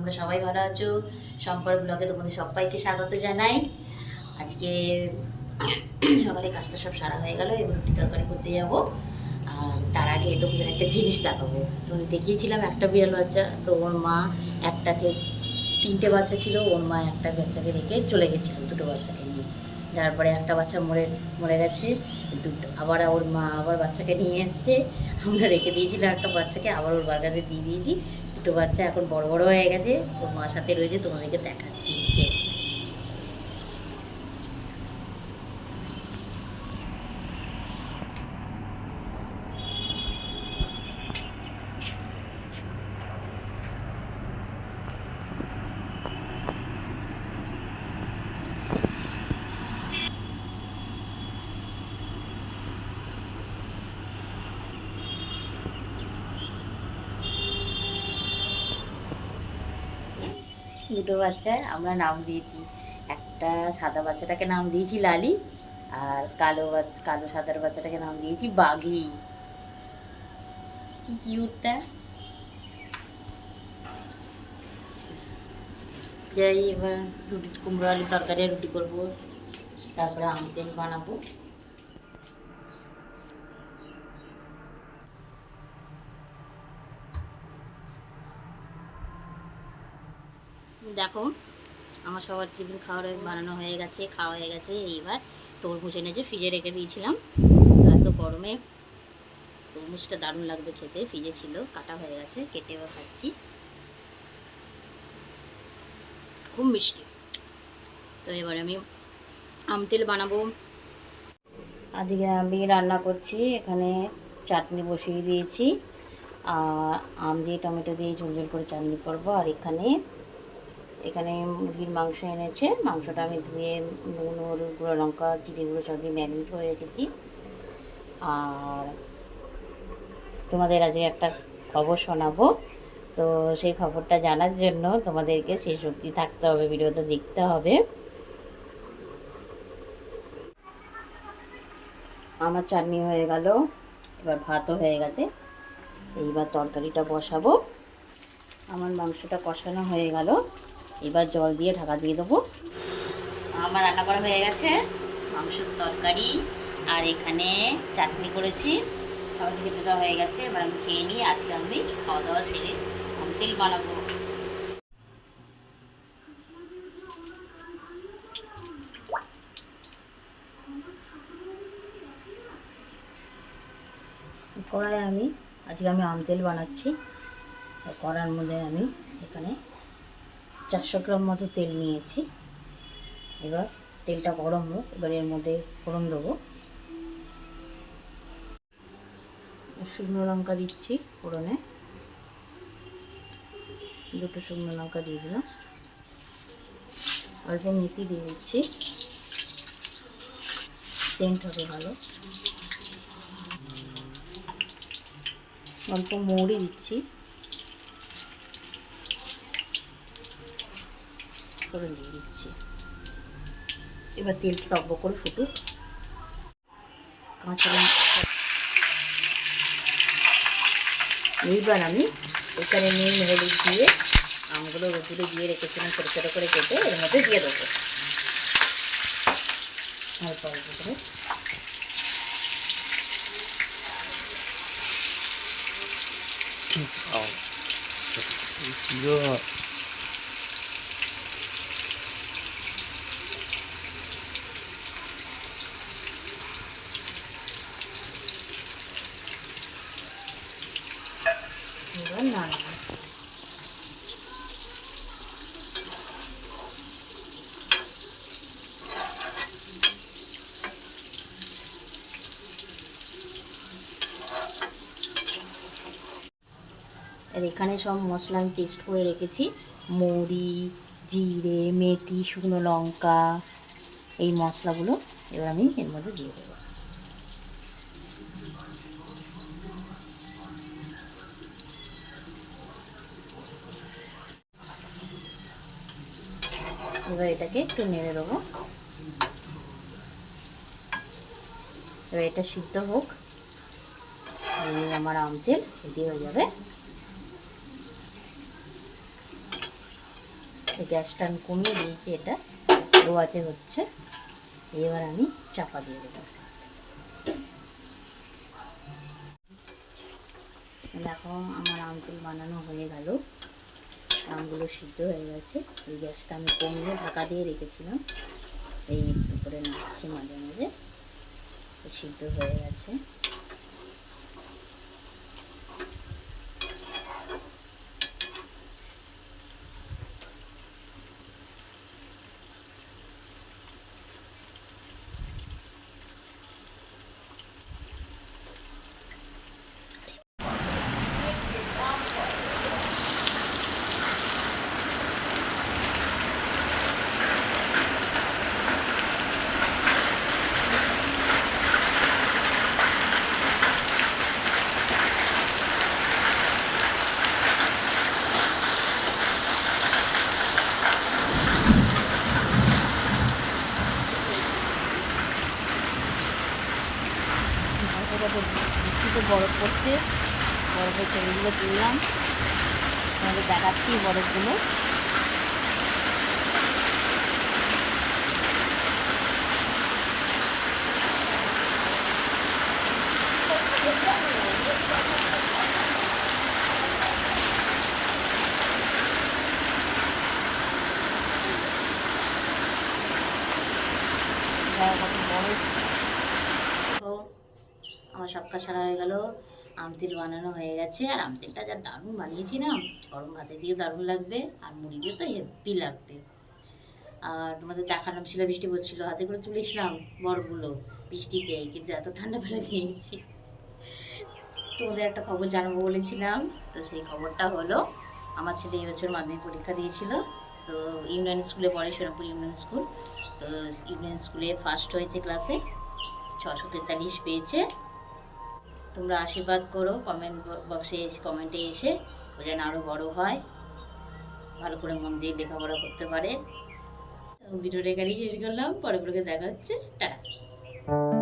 তোমরা সবাই ভালো আছো। সম্পর্ক ব্লগে তোমাদের সবাইকে স্বাগত জানাই। আজকে সকালে কাজটা সব সারা হয়ে গেল, এবার রুটি তরকারি করতে যাব। আর তার আগে তোমাদের একটা জিনিস দেখাবো। তোমাদের দেখিয়েছিলাম একটা বিড়াল বাচ্চা, তো ওর মা একটাকে, তিনটে বাচ্চা ছিল, ওর মা একটা বাচ্চাকে রেখে চলে গেছিল দুটো বাচ্চাকে নিয়ে। তারপরে একটা বাচ্চা মরে মরে গেছে, দুটো, আবার ওর মা আবার বাচ্চাকে নিয়ে এসছে। আমরা রেখে দিয়েছিলাম একটা বাচ্চাকে, আবার ওর বাগানে দিয়ে দিয়েছি। দুটো বাচ্চা এখন বড় বড় হয়ে গেছে তোমার মার সাথে রয়েছে তোমাদেরকে দেখাচ্ছি। দুটো বাচ্চা, আমরা নাম দিয়েছি। একটা সাদা বাচ্চাটাকে নাম দিয়েছি লালি, আর কালো বাচ্চা কালো সাদার বাচ্চাটাকে নাম দিয়েছি বাঘি। কি কিউটটা। যাই, এবার রুটি, কুমড়ো আলু তরকারি রুটি করব। তারপরে আম তেল বানাবো। দেখো, আমার সবার টিফিন খাওয়ার বানানো হয়ে গেছে, খাওয়া হয়ে গেছে, এইবার তরমুজ এনেছে ফ্রিজে রেখে দিয়েছিলাম। এত গরমে তরমুজটা দারুণ লাগবে খেতে, ফ্রিজে ছিল, কাটা হয়ে গেছে, কেটে খাচ্ছি। খুব মিষ্টি। তো এবার আমি আম তেল বানাবো। আজকে আমি রান্না করছি, এখানে চাটনি বসিয়ে দিয়েছি। আর আম দিয়ে টমেটো দিয়ে ঝোল ঝোল করে চাটনি করব, আর এখানে এখানে মুরগির মাংস এনেছে। মাংসটা আমি ধুয়ে নুন, হলুদ গুঁড়ো, লঙ্কা, জিরে গুঁড়ো সব দিয়ে ম্যারিনেট করে রেখেছি। আর তোমাদের আজকে একটা খবর শোনাবো। তো সেই খবরটা জানার জন্য তোমাদেরকে সেই শক্তি থাকতে হবে, ভিডিওটা দেখতে হবে। আমার চাটনি হয়ে গেল, এবার ভাতও হয়ে গেছে। এইবার তরকারিটা বসাবো। আমার মাংসটা কষানো হয়ে গেল। এবার জল দিয়ে ঢাকা দিয়ে দেবো। আমার রান্না করা হয়ে গেছে। মাংসের তরকারি আর এখানে চাটনি করেছি। সবাই খেতে দেওয়া হয়ে গেছে। এবার আমি খেয়ে নিই আজকে আমি খাওয়া দাওয়া সেরে তেল বানাবো। কড়াই আমি, আজকে আমি আম তেল বানাচ্ছি। কড়ার মধ্যে আমি এখানে চারশো গ্রাম মতো তেল নিয়েছি। এবার তেলটা গরম হোক, এবার এর মধ্যে ফোড়ন দেবো। শুকনো লঙ্কা দিচ্ছি ফোড়নে। দুটো শুকনো লঙ্কা দিয়ে দিলাম। অল্প মেথি দিয়ে দিচ্ছি। সেন্ট হবে ভালো। অল্প মৌরি দিচ্ছি। করে দিয়ে দিচ্ছি এবার তেলটা টকবক করে লঙ্কা। এইবার আমি এখানে নুন, হলুদ দিয়ে আমগুলো রোদুরে দিয়ে রেখেছিলাম ছোটো ছোটো করে কেটে এর মধ্যে দিয়ে দেবো। অল্প অল্প করে। 이 আর এখানে সব মশলা আমি পেস্ট করে রেখেছি। মৌরি, জিরে, মেথি, শুকনো লঙ্কা, এই মশলাগুলো এবার আমি এর মধ্যে দিয়ে দেবো। এবার এটাকে একটু নেড়ে দেবো। এবার এটা সিদ্ধ হোক। আমার আম তেল রেডি হয়ে যাবে। গ্যাসটা আমি কমিয়ে দিয়েছি, এটা আছে হচ্ছে। এবার আমি চাপা দিয়ে দেবো। দেখো, আমার আমগুলো বানানো হয়ে গেল। আমগুলো সিদ্ধ হয়ে গেছে। এই গ্যাসটা আমি কমিয়ে ঢাকা দিয়ে রেখেছিলাম। এই একটু করে নাড়ছি মাঝে মাঝে। সিদ্ধ হয়ে গেছে। বৃষ্টিতে বরফ পড়ছে বরফের ছবিগুলো তুললাম। তোমাদের দেখাচ্ছি বরফগুলো তো আমার সব কাজ সারা হয়ে গেল। আম তেল বানানো হয়ে গেছে, আর আম তেলটা যা দারুণ বানিয়েছি না গরম ভাতে দিয়ে দারুণ লাগবে, আর মুড়ি দিয়ে তো হেভি লাগবে। আর তোমাদের দেখালাম, শিলা বৃষ্টি পড়ছিল, হাতে করে তুলেছিলাম বরফগুলো বৃষ্টিতে, কিন্তু এত ঠান্ডা ফেলে দিয়েছি। তোমাদের একটা খবর জানাব বলেছিলাম, তো সেই খবরটা হলো, আমার ছেলে এই বছর মাধ্যমিক পরীক্ষা দিয়েছিল, তো ইউনিয়ন স্কুলে পড়ে, সোনাপুর ইউনিয়ন স্কুল। ইউনিয়ন স্কুলে ফার্স্ট হয়েছে ক্লাসে ছশো তেতাল্লিশ পেয়েছে। তোমরা আশীর্বাদ করো কমেন্ট বক্সে এসে কমেন্টে এসে, ও যেন আরও বড় হয়। ভালো করে মন দিয়ে লেখাপড়া করতে পারে। ভিডিওটা এখানেই শেষ করলাম। পরে পরে দেখা হচ্ছে। টাটা।